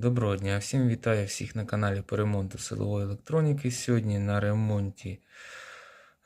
Доброго дня, всім вітаю всіх на каналі по ремонту силової електроніки. Сьогодні на ремонті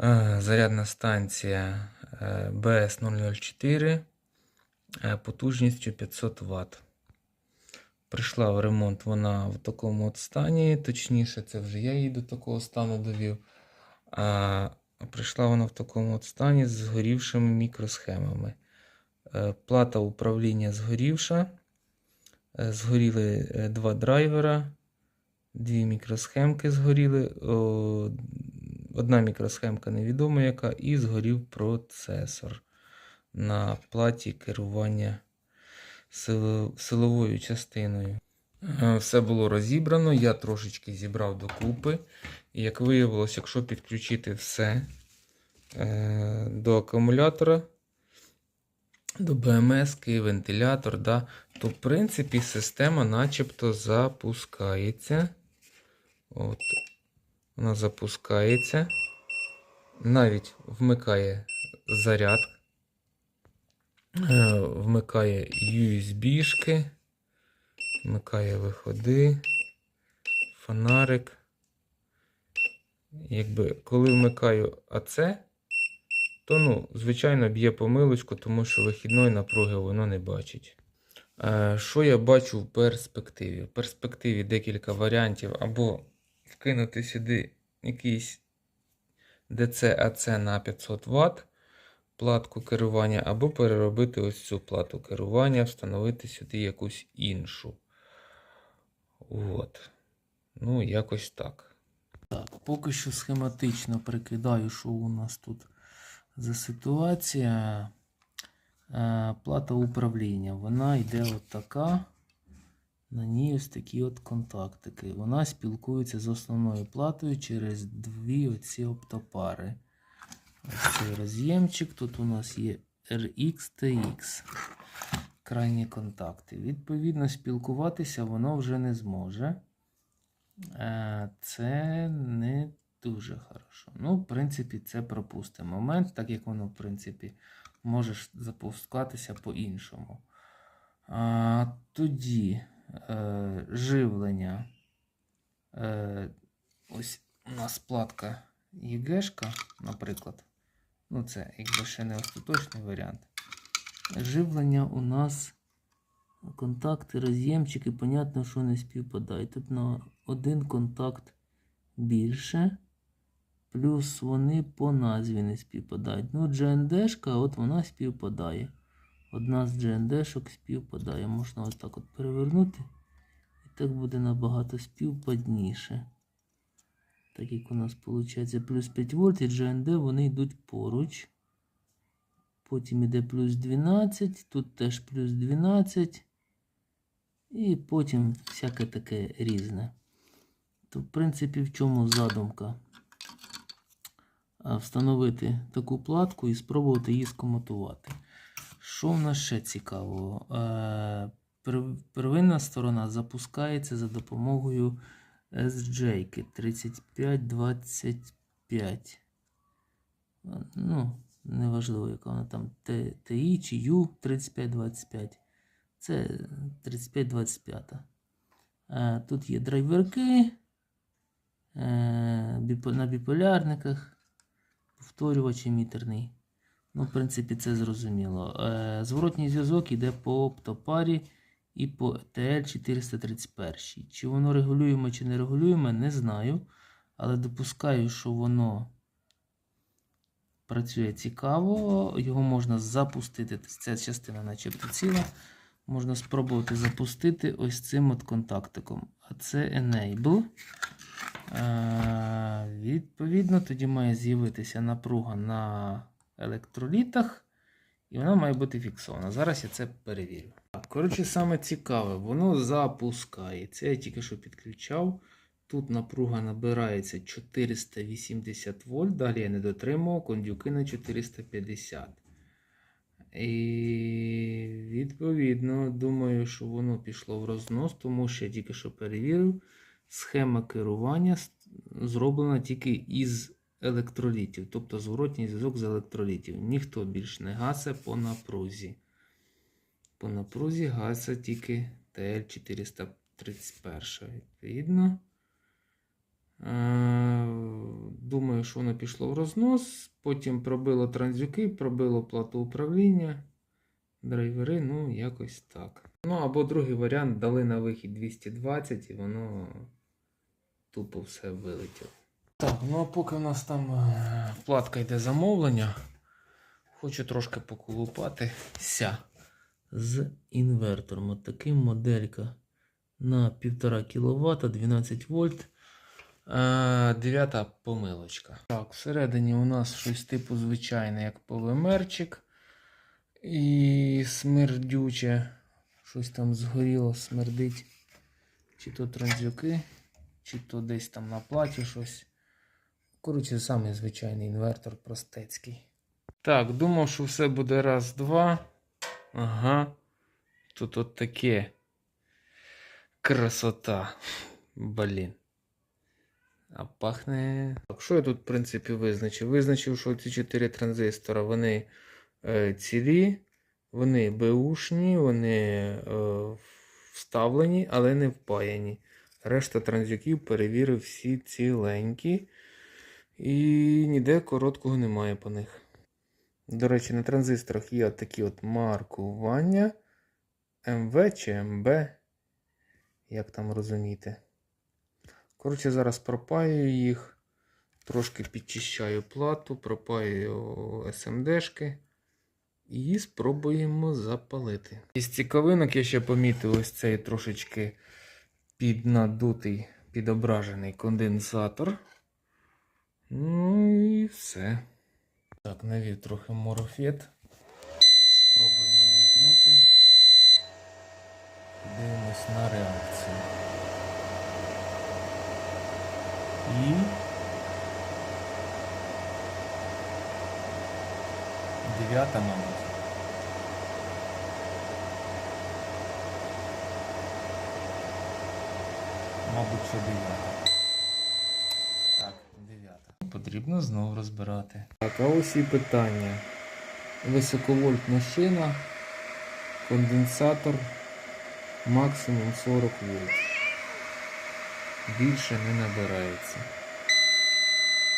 е, зарядна станція е, BS004 е, потужністю 500 Вт. Прийшла в ремонт вона в такому от стані, точніше, це вже я її до такого стану довів. А прийшла вона в такому от стані з згорівшими мікросхемами. Е, Плата управління згорівша. Е, Згоріли е, два драйвера, дві мікросхемки згоріли. Одна мікросхемка невідома яка, і згорів процесор на платі керування силовою частиною. Е, Все було розібрано, я трошечки зібрав докупи. І як виявилось, якщо підключити все до акумулятора, до БМС, вентилятор, да, то в принципі система начебто запускається. От. Вона запускається. Навіть вмикає заряд. Е, Вмикає USB-шки, вмикає виходи, фонарик. Якби коли вмикаю АЦ, то, ну, звичайно, б'є помилочку, тому що вихідної напруги воно не бачить. Е, Що я бачу в перспективі? В перспективі декілька варіантів, або вкинути сюди якийсь DC-AC на 500 Вт платку керування, або переробити ось цю плату керування, встановити сюди якусь іншу. От. Ну, якось так. Так, поки що схематично прикидаю, що у нас тут за ситуація. Е, Плата управління. Вона йде от така. На ній ось такі от контактики. Вона спілкується з основною платою через дві оці оптопари. Ось цей роз'ємчик. Тут у нас є RX TX. Крайні контакти. Відповідно, спілкуватися воно вже не зможе. Е, Це не дуже хорошо. Ну, в принципі, це пропустимо момент, так як воно, в принципі, може запускатися по-іншому. Тоді е, живлення. Е, ось у нас платка ЄГшка, наприклад. Ну, це якби ще не остаточний варіант. Живлення у нас контакти, роз'ємчики, понятно, що не співпадають. Тут на один контакт більше, плюс вони по назві не співпадають. Ну, GND-шка, от вона співпадає. Одна з GND-шок співпадає. Можна отак от перевернути. І так буде набагато співпадніше. Так як у нас виходить плюс 5 вольт і GND, вони йдуть поруч. Потім іде плюс 12, тут теж плюс 12. І потім всяке таке різне. То, в принципі, в чому задумка? Встановити таку платку і спробувати її скомутувати. Що в нас ще цікавого? Е, Первинна сторона запускається за допомогою SJ 3525. Е, Ну, неважливо, яка вона там Т- TI чи U 3525. Це 3525. Е, Тут є драйверки е, на біполярниках, повторювач емітерний. Ну, в принципі, це зрозуміло. Е, Зворотній зв'язок йде по оптопарі і по TL431. Чи воно регулюємо, чи не регулюємо, не знаю. Але допускаю, що воно працює цікаво. Його можна запустити. Ця частина начебто ціла. Можна спробувати запустити ось цим от контактиком. А це Enable. Е, відповідно, тоді має з'явитися напруга на електролітах. І вона має бути фіксована. Зараз я це перевірю. Коротше, саме цікаве, воно запускається. Я тільки що підключав. Тут напруга набирається 480 вольт. Далі я не дотримував кондюки на 450. І відповідно, думаю, що воно пішло в рознос, тому що я тільки що перевірив. Схема керування зроблена тільки із електролітів, тобто зворотній зв'язок з електролітів. Ніхто більш не гасе по напрузі. По напрузі гасить тільки TL400 31 відповідно. Е, Думаю, що воно пішло в рознос. Потім пробило транзюки, пробило плату управління, драйвери, ну, якось так. Ну, або другий варіант дали на вихід 220 і воно тупо все вилетіло. Так, ну а поки у нас там е, платка йде замовлення, хочу трошки поколупатися з інвертором. От таким моделька на 1,5 кВт, 12 вольт. Е, Дев'ята помилочка. Так, всередині у нас щось типу звичайне, як полимерчик. І смердюче. Щось там згоріло, смердить. Чи то транзюки, чи то десь там на платі щось. Коротше, самий звичайний інвертор простецький. Так, думав, що все буде раз, два. Ага. Тут от таке. Красота. Блін. А пахне. Так, що я тут, в принципі, визначив? Визначив, що ці чотири транзистора, вони е, цілі, вони беушні, вони е, вставлені, але не впаяні. Решта транзюків перевірив всі ціленькі. І ніде короткого немає по них. До речі, на транзисторах є такі от маркування МВ чи МБ. Як там розуміти. Коротше, зараз пропаюю їх, трошки підчищаю плату, пропаюю СМДшки і спробуємо запалити. Із цікавинок я ще помітив ось цей трошечки піднадутий, підображений конденсатор. Ну і все. Так, навів трохи морофет. Спробуємо вімкнути. Дивимось на реакцію. І. Дев'ята, мабуть. Мабуть, що дев'ята. Так, дев'ята. Потрібно знову розбирати. Так, а ось і питання. Високовольтна шина, конденсатор, максимум 40 вольт. Більше не набирається.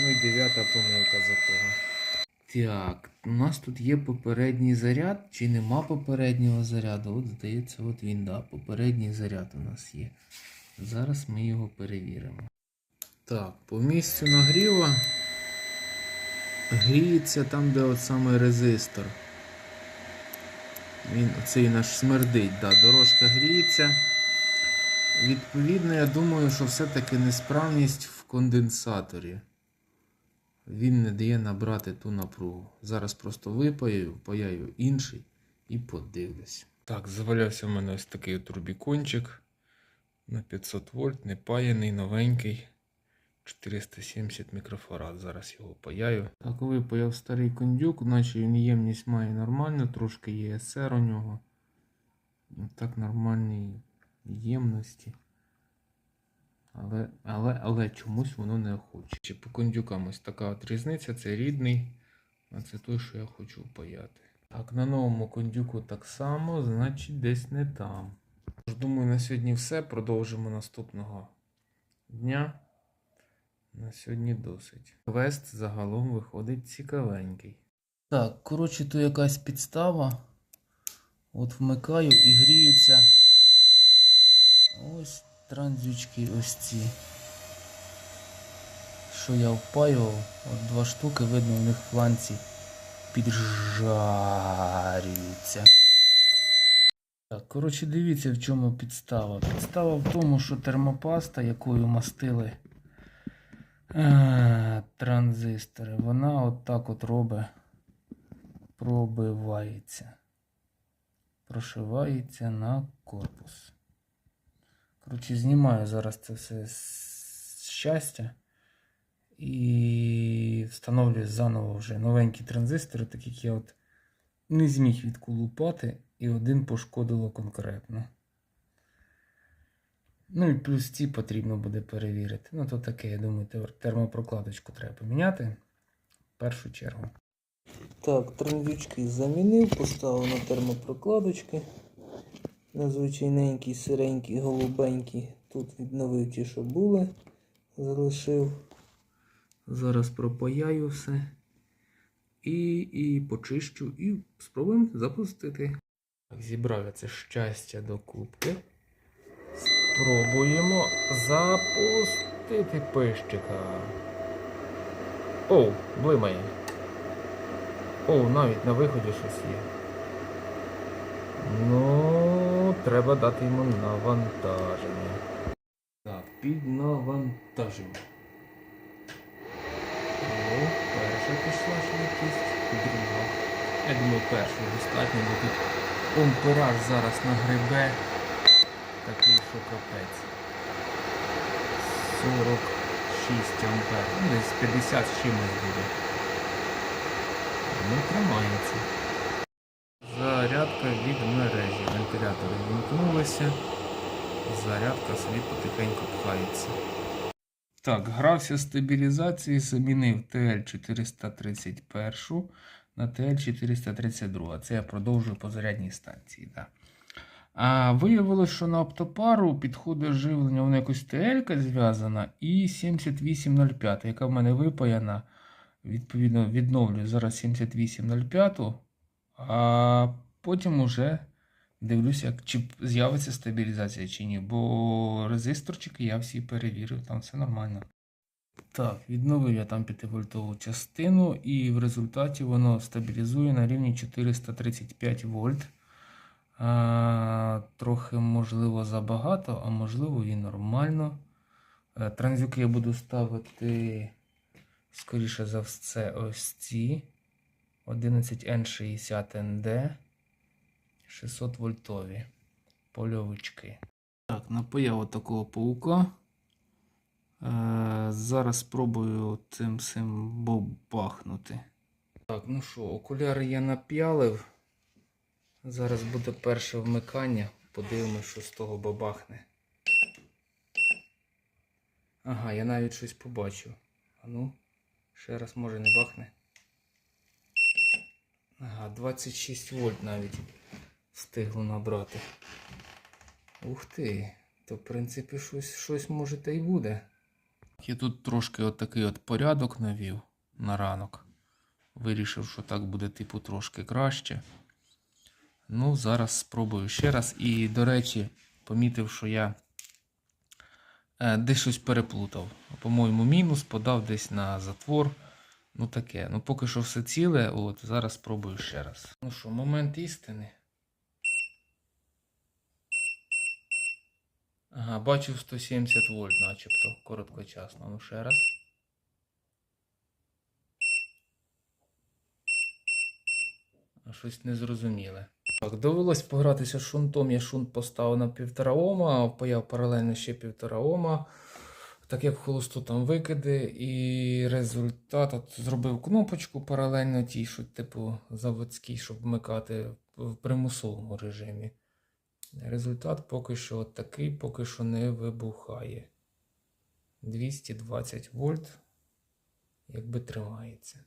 Ну і дев'ята помилка за того. Так, у нас тут є попередній заряд, чи нема попереднього заряду? От здається, от він, да, попередній заряд у нас є. Зараз ми його перевіримо. Так, по місцю нагріва гріється там, де от саме резистор. Він оцей наш смердить, да, дорожка гріється. Відповідно, я думаю, що все-таки несправність в конденсаторі. Він не дає набрати ту напругу. Зараз просто випаю, паяю інший і подивлюсь. Так, завалявся в мене ось такий от рубікончик на 500 вольт, не паяний, новенький. 470 мікрофарад. Зараз його паяю. Так, випаяв старий кондюк, наче він ємність має нормально, трошки є СР у нього. Так нормальні ємності. Але, але, але чомусь воно не охоче. Чи по кондюкам ось така от різниця, це рідний, а це той, що я хочу паяти. Так, на новому кондюку так само, значить десь не там. Думаю, на сьогодні все. Продовжимо наступного дня. На сьогодні досить. Квест загалом виходить цікавенький. Так, коротше, то якась підстава. От вмикаю і гріються. Ось транзючки ось ці. Що я впаював, от два штуки, видно, у них фланці піджарюються. Коротше, дивіться, в чому підстава. Підстава в тому, що термопаста, якою мастили е, транзистори, вона от так от робить, пробивається. Прошивається на корпус. Коротше, знімаю зараз це все з щастя. І встановлюю заново вже новенькі транзистори, так як я от не зміг відколупати, і один пошкодило конкретно. Ну і плюс ці потрібно буде перевірити. Ну, то таке, я думаю, термопрокладочку треба поміняти в першу чергу. Так, транзючки замінив, поставив на термопрокладочки. на звичайненький, сиренький, голубенький. Тут відновив ті, що були, залишив. Зараз пропаяю все. І, і почищу, і спробуємо запустити. Так, зібрав я це щастя до кубки. Спробуємо запустити пищика. Оу, блимає. Оу, навіть на виході щось є. Ну, треба дати йому навантаження. Так, під навантаження. О, перша пішла швидкість, друга. Я думаю, першої достатньо, бо тут помпираж зараз нагребе. Такий, що капець. 46 ампер. Ну, десь 50 з чимось буде. Ну, тримається. Зарядка від мережі. Вентилятори вімкнулися. Зарядка собі потихеньку пхається. Так, грався стабілізації, замінив TL431 на TL432. Це я продовжую по зарядній станції. Да. А виявилось, що на оптопару підходить живлення, вона якось ТЛ зв'язана, і 7805, яка в мене випаяна. Відповідно, відновлюю зараз 7805, а потім уже дивлюся, чи з'явиться стабілізація чи ні. Бо резисторчики я всі перевірив, там все нормально. Так, відновив я там 5-вольтову частину, і в результаті воно стабілізує на рівні 435 вольт. Трохи, можливо, забагато, а можливо і нормально. Е, Транзюки я буду ставити, скоріше за все, ось ці 11N60ND 600 вольтові польовички. Так, напояв такого паука. Е, зараз спробую цим всім бабахнути. Так, ну що, окуляри я нап'ялив. Зараз буде перше вмикання. Подивимось, що з того бабахне. Ага, я навіть щось побачив. А ну, ще раз може не бахне. Ага, 26 вольт навіть встигло набрати. Ух ти, то в принципі щось, щось може та й буде. Я тут трошки отакий от порядок навів на ранок. Вирішив, що так буде типу трошки краще. Ну, зараз спробую ще раз. І, до речі, помітив, що я е, десь щось переплутав. По-моєму, мінус подав десь на затвор. Ну таке. Ну, поки що все ціле. От, зараз спробую ще раз. Ну що, момент істини. Ага, бачив 170 вольт, начебто, короткочасно. Ну ще раз. Щось незрозуміле. Так, довелось погратися шунтом. Я шунт поставив на 1,5 Ома, впаяв паралельно ще 1,5 Ома. Так як холосту там викиди, і результат от зробив кнопочку паралельно тій, що типу заводській, щоб вмикати в примусовому режимі. Результат поки що такий, поки що не вибухає. 220 вольт, якби тримається.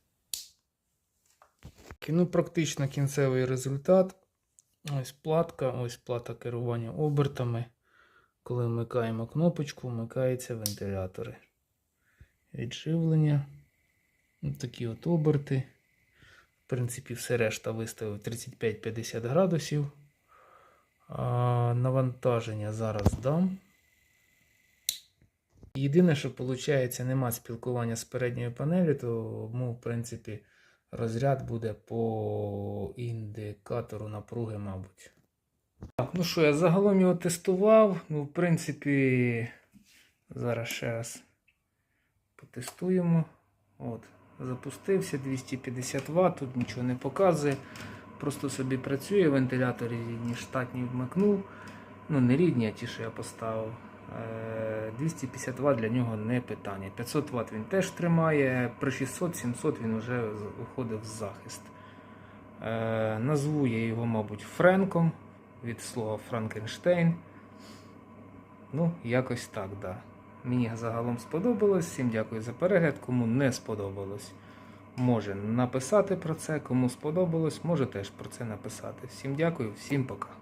Ну, практично кінцевий результат. Ось платка, ось плата керування обертами. Коли вмикаємо кнопочку, вмикаються вентилятори. Відживлення. Ось такі от оберти. В принципі, все решта виставив 35-50 градусів. Навантаження зараз дам. Єдине, що виходить, нема спілкування з передньою панелью, тому, в принципі, розряд буде по індикатору напруги, мабуть. Так, ну що, я загалом його тестував. Ну, в принципі, зараз ще раз потестуємо. От, запустився 250 Вт, тут нічого не показує. Просто собі працює, вентилятор рідні штатні вмикнув. Ну, не рідні, а ті, що я поставив. Е, 250 Вт для нього не питання. 500 Вт він теж тримає, при 600-700 він вже виходив в захист. Е, Назву я його, мабуть, Френком від слова Франкенштейн. Ну, якось так, да. Мені загалом сподобалось. Всім дякую за перегляд. Кому не сподобалось, може написати про це. Кому сподобалось, може теж про це написати. Всім дякую, всім пока.